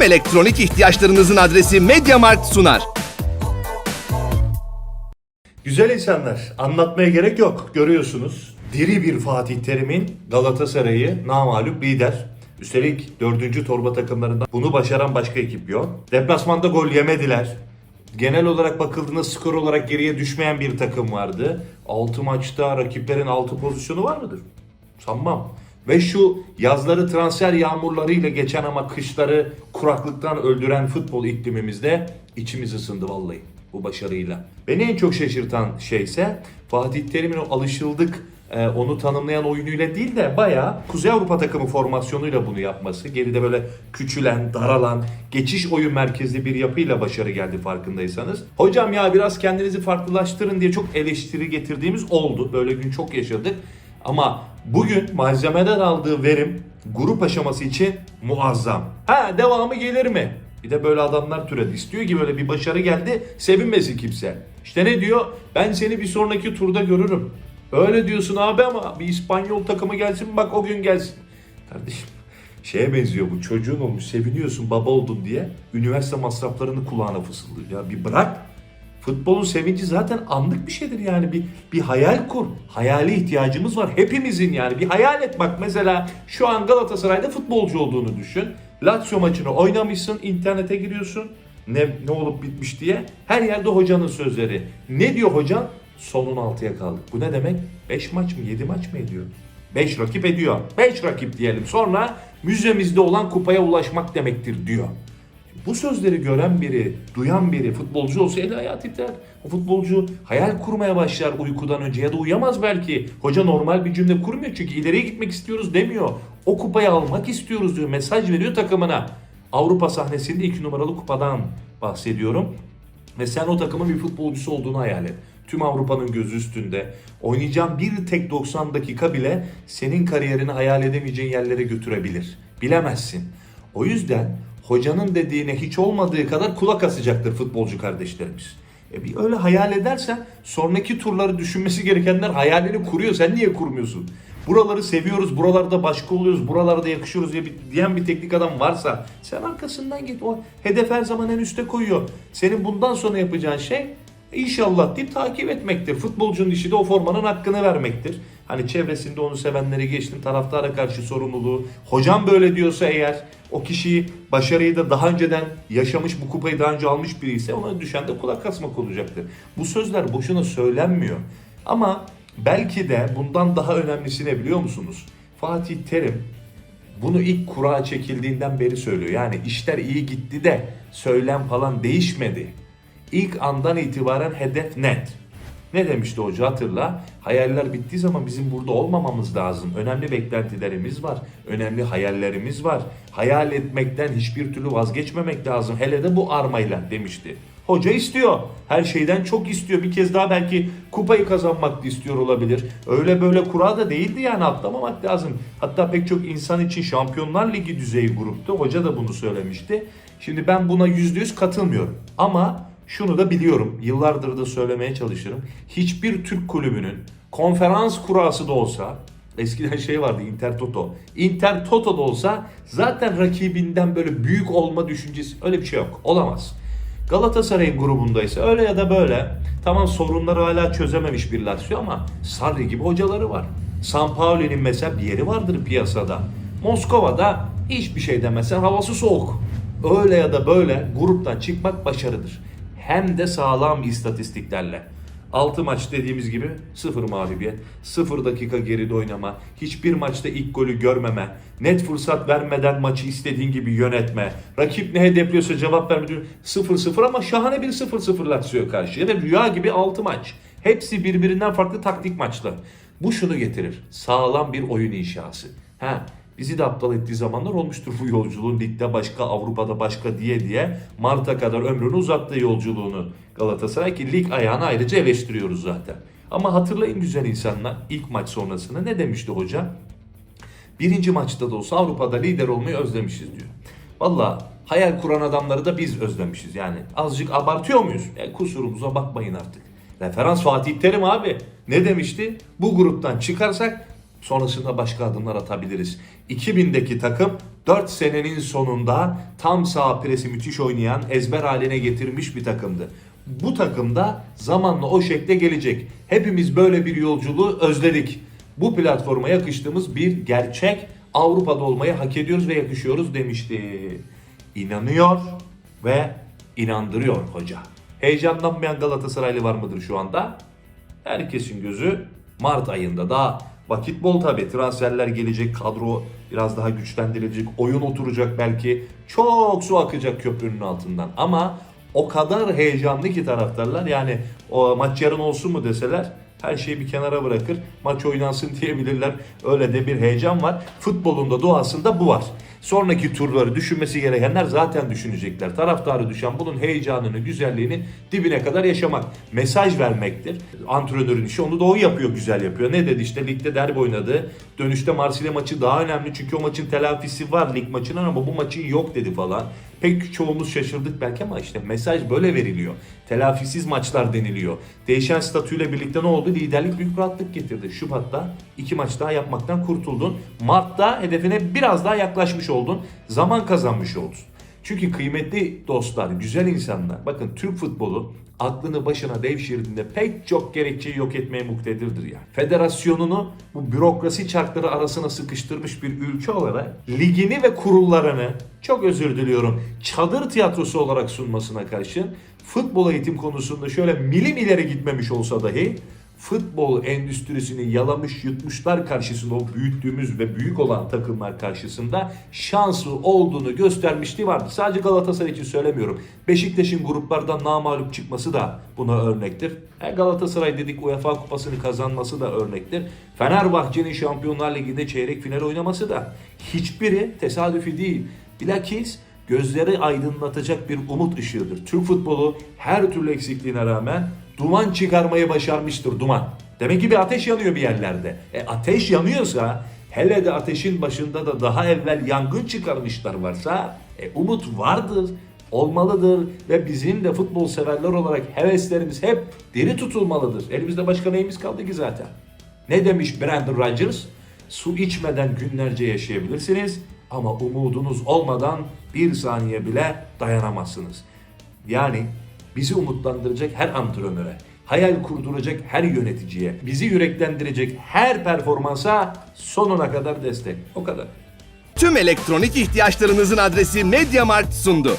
Tüm elektronik ihtiyaçlarınızın adresi MediaMarkt sunar. Güzel insanlar, anlatmaya gerek yok. Görüyorsunuz. Diri bir Fatih Terim'in Galatasaray'ı namalup lider. Üstelik dördüncü torba takımlarında bunu başaran başka ekip yok. Deplasmanda gol yemediler. Genel olarak bakıldığında skor olarak geriye düşmeyen bir takım vardı. 6 maçta rakiplerin 6 pozisyonu var mıdır? Sanmam. Ve şu yazları transfer yağmurlarıyla geçen ama kışları kuraklıktan öldüren futbol iklimimizde içimiz ısındı vallahi bu başarıyla. Beni en çok şaşırtan şey ise Fatih Terim'in o alışıldık e, onu tanımlayan oyunuyla değil de bayağı Kuzey Avrupa takımı formasyonuyla bunu yapması. Geride böyle küçülen, daralan, geçiş oyun merkezli bir yapıyla başarı geldi farkındaysanız. Hocam ya biraz kendinizi farklılaştırın diye çok eleştiri getirdiğimiz oldu. Böyle gün çok yaşadık. Ama bugün malzemeden aldığı verim grup aşaması için muazzam. Ha devamı gelir mi? Bir de böyle adamlar türedi. İstiyor ki böyle bir başarı geldi sevinmesin kimse. İşte ne diyor? Ben seni bir sonraki turda görürüm. Öyle diyorsun abi ama bir İspanyol takımı gelsin bak o gün gelsin. Kardeşim şeye benziyor bu çocuğun olmuş seviniyorsun baba oldun diye üniversite masraflarını kulağına fısıldıyor. Ya bir bırak Futbolun sevinci zaten anlık bir şeydir yani bir bir hayal kur. Hayali ihtiyacımız var hepimizin yani bir hayal et bak mesela şu an Galatasaray'da futbolcu olduğunu düşün. Lazio maçını oynamışsın internete giriyorsun ne ne olup bitmiş diye her yerde hocanın sözleri. Ne diyor hocan? Sonun altıya kaldık. Bu ne demek? 5 maç mı 7 maç mı ediyor? 5 rakip ediyor. 5 rakip diyelim. Sonra müzemizde olan kupaya ulaşmak demektir diyor. Bu sözleri gören biri, duyan biri, futbolcu olsa eli ayağı titrer. O futbolcu hayal kurmaya başlar uykudan önce ya da uyuyamaz belki. Hoca normal bir cümle kurmuyor çünkü ileriye gitmek istiyoruz demiyor. O kupayı almak istiyoruz diyor. Mesaj veriyor takımına. Avrupa sahnesinde iki numaralı kupadan bahsediyorum. Ve sen o takımın bir futbolcusu olduğunu hayal et. Tüm Avrupa'nın gözü üstünde. Oynayacağın bir tek 90 dakika bile senin kariyerini hayal edemeyeceğin yerlere götürebilir. Bilemezsin. O yüzden hocanın dediğine hiç olmadığı kadar kulak asacaktır futbolcu kardeşlerimiz. E bir öyle hayal edersen sonraki turları düşünmesi gerekenler hayalini kuruyor. Sen niye kurmuyorsun? Buraları seviyoruz, buralarda başka oluyoruz, buralarda yakışıyoruz diye bir, diyen bir teknik adam varsa sen arkasından git. O hedef her zaman en üste koyuyor. Senin bundan sonra yapacağın şey İnşallah deyip takip etmektir. Futbolcunun işi de o formanın hakkını vermektir. Hani çevresinde onu sevenleri geçtim taraftara karşı sorumluluğu. Hocam böyle diyorsa eğer o kişiyi başarıyı da daha önceden yaşamış bu kupayı daha önce almış biri ise ona düşen de kulak asmak olacaktır. Bu sözler boşuna söylenmiyor. Ama belki de bundan daha önemlisi ne biliyor musunuz? Fatih Terim bunu ilk kura çekildiğinden beri söylüyor. Yani işler iyi gitti de söylem falan değişmedi. İlk andan itibaren hedef net. Ne demişti hoca hatırla? Hayaller bittiği zaman bizim burada olmamamız lazım. Önemli beklentilerimiz var. Önemli hayallerimiz var. Hayal etmekten hiçbir türlü vazgeçmemek lazım. Hele de bu armayla demişti. Hoca istiyor. Her şeyden çok istiyor. Bir kez daha belki kupayı kazanmak da istiyor olabilir. Öyle böyle kura da değildi yani atlamamak lazım. Hatta pek çok insan için Şampiyonlar Ligi düzeyi gruptu. Hoca da bunu söylemişti. Şimdi ben buna %100 katılmıyorum. Ama şunu da biliyorum. Yıllardır da söylemeye çalışırım. Hiçbir Türk kulübünün konferans kurası da olsa Eskiden şey vardı Inter Toto. Inter Toto da olsa zaten rakibinden böyle büyük olma düşüncesi öyle bir şey yok. Olamaz. Galatasaray'ın grubundaysa öyle ya da böyle tamam sorunları hala çözememiş bir Lazio ama Sarri gibi hocaları var. San Paulo'nun mesela bir yeri vardır piyasada. Moskova'da hiçbir şey demesen havası soğuk. Öyle ya da böyle gruptan çıkmak başarıdır. Hem de sağlam istatistiklerle. 6 maç dediğimiz gibi 0 mağlubiyet, 0 dakika geride oynama, hiçbir maçta ilk golü görmeme, net fırsat vermeden maçı istediğin gibi yönetme, rakip ne hedefliyorsa cevap verme, 0-0 ama şahane bir 0-0 Lazio karşıya ve rüya gibi 6 maç. Hepsi birbirinden farklı taktik maçlar. Bu şunu getirir, sağlam bir oyun inşası. Ha, Bizi de aptal ettiği zamanlar olmuştur bu yolculuğun. Ligde başka, Avrupa'da başka diye diye Mart'a kadar ömrünü uzattığı yolculuğunu Galatasaray ki lig ayağını ayrıca eleştiriyoruz zaten. Ama hatırlayın güzel insanlar ilk maç sonrasında ne demişti hoca? Birinci maçta da olsa Avrupa'da lider olmayı özlemişiz diyor. Valla hayal kuran adamları da biz özlemişiz yani. Azıcık abartıyor muyuz? E, kusurumuza bakmayın artık. Referans Fatih Terim abi. Ne demişti? Bu gruptan çıkarsak sonrasında başka adımlar atabiliriz. 2000'deki takım 4 senenin sonunda tam sağ presi müthiş oynayan, ezber haline getirmiş bir takımdı. Bu takım da zamanla o şekle gelecek. Hepimiz böyle bir yolculuğu özledik. Bu platforma yakıştığımız bir gerçek Avrupa'da olmayı hak ediyoruz ve yakışıyoruz demişti. İnanıyor ve inandırıyor hoca. Heyecanlanmayan Galatasaraylı var mıdır şu anda? Herkesin gözü Mart ayında daha vakit bol tabi transferler gelecek kadro biraz daha güçlendirilecek oyun oturacak belki. Çok su akacak köprünün altından. Ama o kadar heyecanlı ki taraftarlar yani o maç yarın olsun mu deseler her şeyi bir kenara bırakır maç oynansın diyebilirler öyle de bir heyecan var futbolun da doğasında bu var. Sonraki turları düşünmesi gerekenler zaten düşünecekler. Taraftarı düşen bunun heyecanını, güzelliğini dibine kadar yaşamak. Mesaj vermektir. Antrenörün işi onu o yapıyor, güzel yapıyor. Ne dedi işte ligde derbi oynadı. Dönüşte Marsilya maçı daha önemli çünkü o maçın telafisi var lig maçının ama bu maçın yok dedi falan. Pek çoğumuz şaşırdık belki ama işte mesaj böyle veriliyor. Telafisiz maçlar deniliyor. Değişen statüyle birlikte ne oldu? Liderlik büyük rahatlık getirdi. Şubat'ta iki maç daha yapmaktan kurtuldun. Mart'ta hedefine biraz daha yaklaşmış oldun. Zaman kazanmış oldun. Çünkü kıymetli dostlar, güzel insanlar. Bakın Türk futbolu aklını başına devşirdiğinde pek çok gerekçeyi yok etmeye muktedirdir yani. Federasyonunu bu bürokrasi çarkları arasına sıkıştırmış bir ülke olarak ligini ve kurullarını çok özür diliyorum çadır tiyatrosu olarak sunmasına karşın futbol eğitim konusunda şöyle milim ileri gitmemiş olsa dahi futbol endüstrisini yalamış yutmuşlar karşısında o büyüttüğümüz ve büyük olan takımlar karşısında şansı olduğunu göstermişliği vardı. Sadece Galatasaray için söylemiyorum. Beşiktaş'ın gruplardan namalup çıkması da buna örnektir. E Galatasaray dedik UEFA kupasını kazanması da örnektir. Fenerbahçe'nin Şampiyonlar Ligi'nde çeyrek final oynaması da hiçbiri tesadüfi değil. Bilakis gözleri aydınlatacak bir umut ışığıdır. Türk futbolu her türlü eksikliğine rağmen duman çıkarmayı başarmıştır duman. Demek ki bir ateş yanıyor bir yerlerde. E ateş yanıyorsa hele de ateşin başında da daha evvel yangın çıkarmışlar varsa e, umut vardır, olmalıdır ve bizim de futbol severler olarak heveslerimiz hep diri tutulmalıdır. Elimizde başka neyimiz kaldı ki zaten? Ne demiş Brandon Rodgers? Su içmeden günlerce yaşayabilirsiniz ama umudunuz olmadan bir saniye bile dayanamazsınız. Yani bizi umutlandıracak her antrenöre, hayal kurduracak her yöneticiye, bizi yüreklendirecek her performansa sonuna kadar destek. O kadar. Tüm elektronik ihtiyaçlarınızın adresi MediaMarkt sundu.